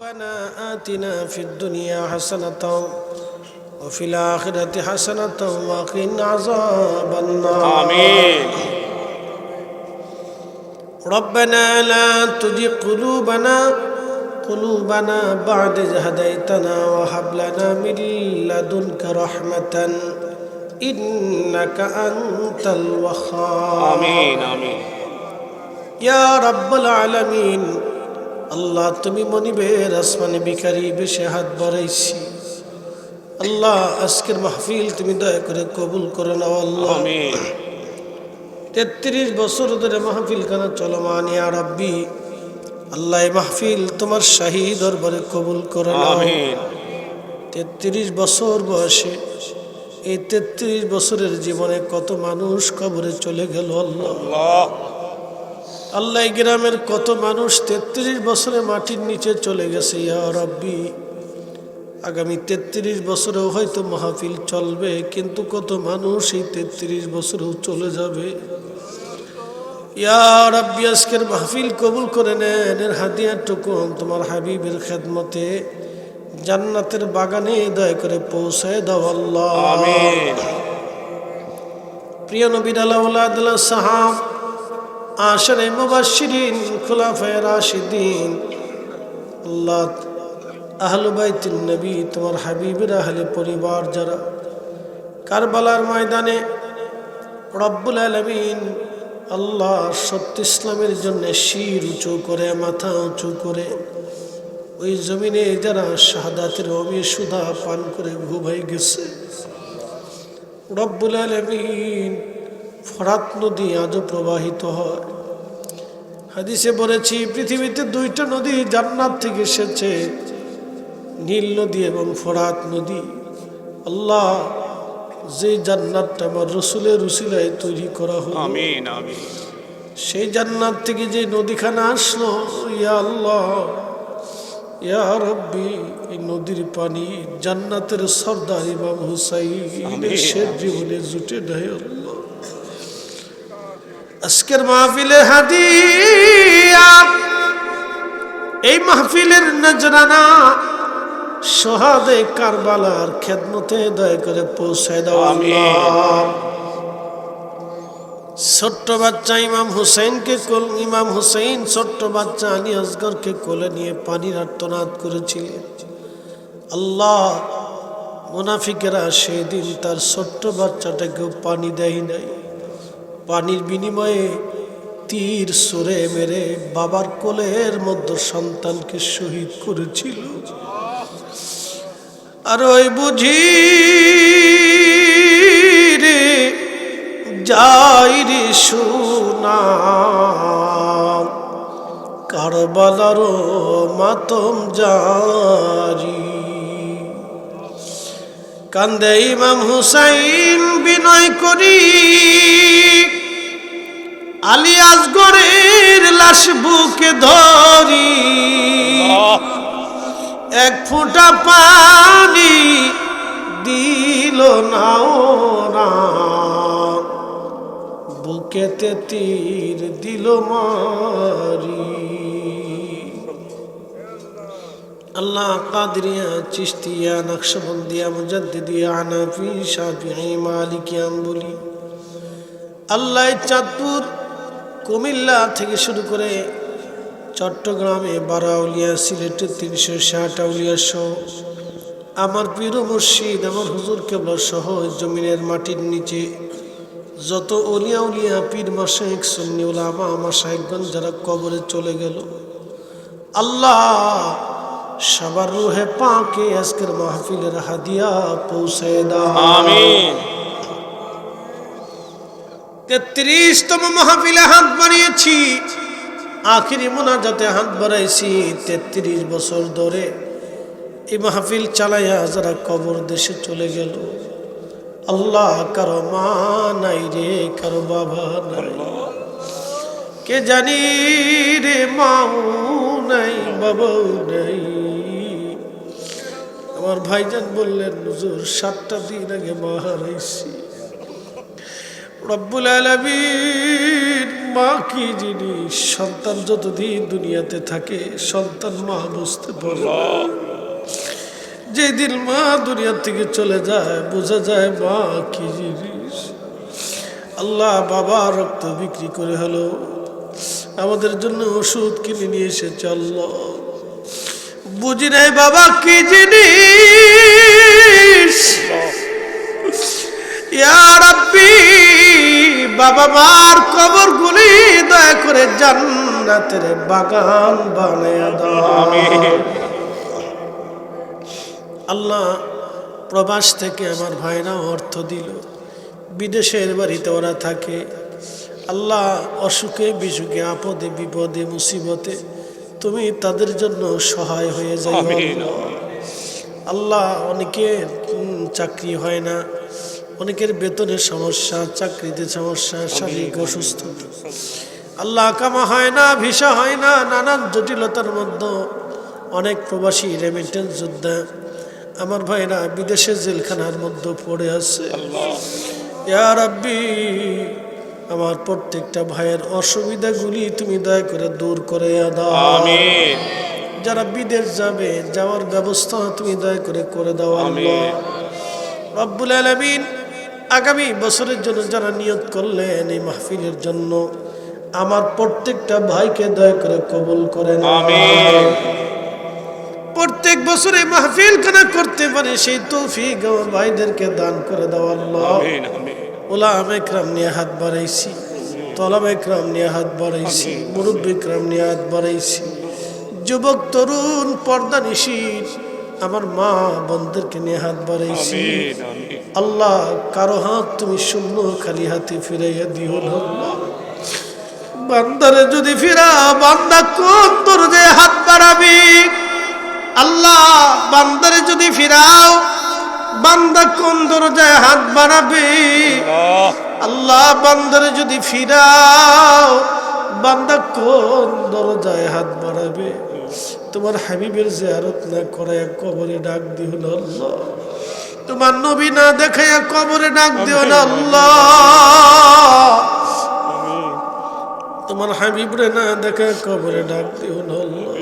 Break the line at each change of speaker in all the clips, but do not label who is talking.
ربنا آتنا في الدنيا حسنة وفي الآخرة حسنة وقنا عذاب النار.
آمين.
ربنا لا تزغ قلوبنا قلوبنا بعد إذ هديتنا وهب لنا من لدنك رحمة إنك أنت الوهاب.
آمين آمين.
يا رب العالمين আল্লাহ তুমি মনিবের আসমানে বিকারি বেশি হাত বাড়াইছি। আল্লাহ আজকের মাহফিল তুমি দয়া করে কবুল করে নাও আল্লাহ। তেত্রিশ বছর ধরে মাহফিল খানা চলমান ইয়া রাব্বি? আল্লাহ মাহফিল তোমার শাহি দরবারে কবুল করে নাও। তেত্রিশ বছর বয়সে এই তেত্রিশ বছরের জীবনে কত মানুষ কবরে চলে গেল আল্লাহ। আল্লাহ গ্রামের কত মানুষ তেত্রিশ বছরে মাটির নিচে চলে গেছে ইয়া রব্বি। আগামী তেত্রিশ বছরেও হয়তো মাহফিল চলবে কিন্তু কত মানুষ এই তেত্রিশ বছরেও চলে যাবে? ইয়ার আব্বি আজকের মাহফিল কবুল করে নেন এর হাতিয়ার টুকুন তোমার হাবিবের খেদমতে। জান্নাতের বাগানে দয়া করে পৌঁছায় দাও আল্লাহ। প্রিয় নবীর আল্লাহ সাহাব আশরে মুবাশশিরিন, খুলাফায়ে রাশিদিন। আল্লাহ, আহলু বাইতুন নবী, তোমার হাবিবের আহলে পরিবার যারা কারবালার ময়দানে রব্বুল আলামিন আল্লাহ সত্য ইসলামের জন্য শির উঁচু করে, মাথা উঁচু করে, ওই জমিনে যারা শাহাদাতের অমি সুধা পান করে ঘুমাই গেছে। রব্বুল আলমিন ফরাত নদী আজও প্রবাহিত হয়। হাদিসে বলেছি পৃথিবীতে দুইটা নদী জান্নাত থেকে এসেছে নীল নদী এবং ফরাত নদী। আল্লাহ যে জান্নাতটা আমার রসুলের রসিলায় তৈরি করা
হয়
সেই জান্নাত থেকে যে নদীখানা আসলো ইয়া আল্লাহ ইয়া রব্বি এই নদীর পানি জান্নাতের সর্দার ইমাম হুসাইন সে জীবনে জুটে নেয় আল্লাহ। আজকের মাহফিলের হাদিয়া। এই মাহফিলের নজরানা সোহাদে কারবালার খেদমতে দয়া করে পৌঁছায় দাও আল্লাহ। ছোট্ট বাচ্চা ইমাম হুসেনকে কোল ইমাম হুসেন ছোট্ট বাচ্চা আলী আসগরকে কোলে নিয়ে পানির আর্তনাদ করেছিলেন। আল্লাহ মুনাফিকেরা সেদিন তার ছোট্ট বাচ্চাটাকেও পানি দেয় নাই। পানির বিনিময়ে তীর সরে মেরে বাবার কোলের মধ্যে সন্তানকে শহীদ করেছিল। আর ওই বুঝি রে যাই রে সোনা কারবালার মাতম জারি। কান্দে ইমাম হুসাইন বিনয় করি আলী আসগরের লাশ বুকে ধরি। এক ফুটা পানি দিল না। বুকেতে তীর দিল মারি। আল্লাহ কাদরিয়া চিস্তিয়া নকশবন্দিয়া মুজদ্দিদিয়া আনাফি শাফি মালিকিয়াম বলি আল্লাহ চাঁদপুর কুমিল্লা থেকে শুরু করে চট্টগ্রামে বারাউলিয়া, সিলেটে তিনশো ষাট আউলিয়া সহ আমার প্রিয় মসজিদ আমার হুজুর কেবলা সহ জমিনের মাটির নিচে যত অলিয়া উলিয়া পীর মাসে এক আমা আমার সাহেবগঞ্জ যারা কবরে চলে গেল, আল্লাহ সবার রুহে পাকে আজকের মাহফিলের হাদিয়া পৌঁছে দাও।
আমিন।
তেত্রিশতম মাহফিলে হাত বাড়িয়েছি। আখিরি মোনাজাতে হাত বাড়াইছি তেত্রিশ বছর ধরে। এই মাহফিল চালাইয়া যারা কবর দেশে চলে গেল। আল্লাহ কারও মা নাই রে, কারও বাবা নাই। কে জানি রে মাও নাই, বাবাও নাই। আমার ভাইজান বললেন, হুজুর, সাতটা দিন আগে মা হারাইছি। রব্বুল আলমিন, মা কি জিনিস সন্তান যতদিন দুনিয়াতে থাকে, সন্তান মা বুঝতে পারে। যেদিন মা দুনিয়ার থেকে চলে যায়, বোঝা যায় মা কি জিনিস আল্লাহ বাবা রক্ত বিক্রি করে হলো। আমাদের জন্য ওষুধ কিনে নিয়ে এসেছে আল্লাহ। বুঝি নাই বাবা কি জিনিস বাবা মার কবর গুলি দয়া করে জান্নাতের বাগান বানায়া দাও। আল্লাহ প্রবাস থেকে আমার ভাইরা অর্থ দিল। বিদেশের বাড়িতে ওরা থাকে। আল্লাহ অসুখে বিসুখে আপদে বিপদে মুসিবতে তুমি তাদের জন্য সহায় হয়ে যাই আল্লাহ অনেকের চাকরি হয় না। অনেকের বেতনের সমস্যা চাকরিতে সমস্যা শারীরিক অসুস্থতা। আল্লাহ কামা হয় না ভিসা হয় না নানান জটিলতার মধ্যে অনেক প্রবাসী রেমিটেন্স যোদ্ধা আমার ভাইরা বিদেশের জেলখানার মধ্যে পড়ে আছে। আমার প্রত্যেকটা ভাইয়ের অসুবিধাগুলি তুমি দয়া করে দূর করে দাও। যারা বিদেশ যাবে যাওয়ার ব্যবস্থা তুমি দয়া করে করে দাও আল্লাহ। রব্বুল আলামিন আগামী বছরের জন্য যারা নিয়ত করলেন এই মাহফিলের জন্য আমার প্রত্যেকটা ভাইকে দয়া করে কবুল করেন। প্রত্যেক বছর মাহফিল কেনা করতে পারে সেই তৌফিক আমার ভাইদেরকে দান করে দাও আল্লাহ। ওলাম একরাম নিয়ে হাত বাড়াইছি তলাম একরাম নিয়ে হাত বাড়াইছি মুরব্বী একরাম নিয়ে হাত বাড়াইছি। যুবক তরুণ পর্দা নিশির আমার মা বোনদেরকে নিয়ে হাত বাড়াইছি। আল্লাহ, কারও হাত তুমি শূন্য খালি হাতে ফিরাইয়া দিও না। বান্দারে যদি ফিরা, বান্দা কোন তোর যে হাত বাড়াবি? আল্লাহ, বান্দারে যদি ফিরাও, বান্দা কোন দরজায় হাত বাড়াবে?
আল্লাহ,
বান্দারে যদি ফিরাও, বান্দা কোন দরজায় হাত বাড়াবে? তোমার হাবিবের জিয়ারত না করে কবরে ডাক না আল্লাহ। তোমার নবী না দেখাইয়া কবরে ডাক দিও না আল্লাহ। তোমার হাবিবরে না দেখে কবরে ডাক দিও না আল্লাহ।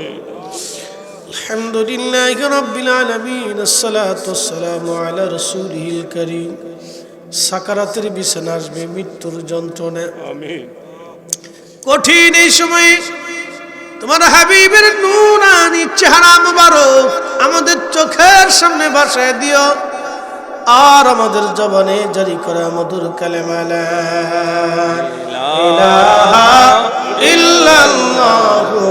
আলহামদুলিল্লাহ রাব্বিল আলামিন আসসালাতু ওয়াসসালামু আলা রাসূলিল কারীম। সাকারাতের বিছানা আসবে মৃত্যুর যন্ত্রণে।
আমিন।
কঠিন এই সময়ে তোমার হাবিবের নুরানি চেহারা মুবারক আমাদের চোখের সামনে ভাসায় দিও। আর আমাদের জবানে জারি করে মধুর কালেমালা ইল্লাল্লাহু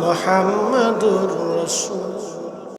মুহাম্মাদুর রাসূল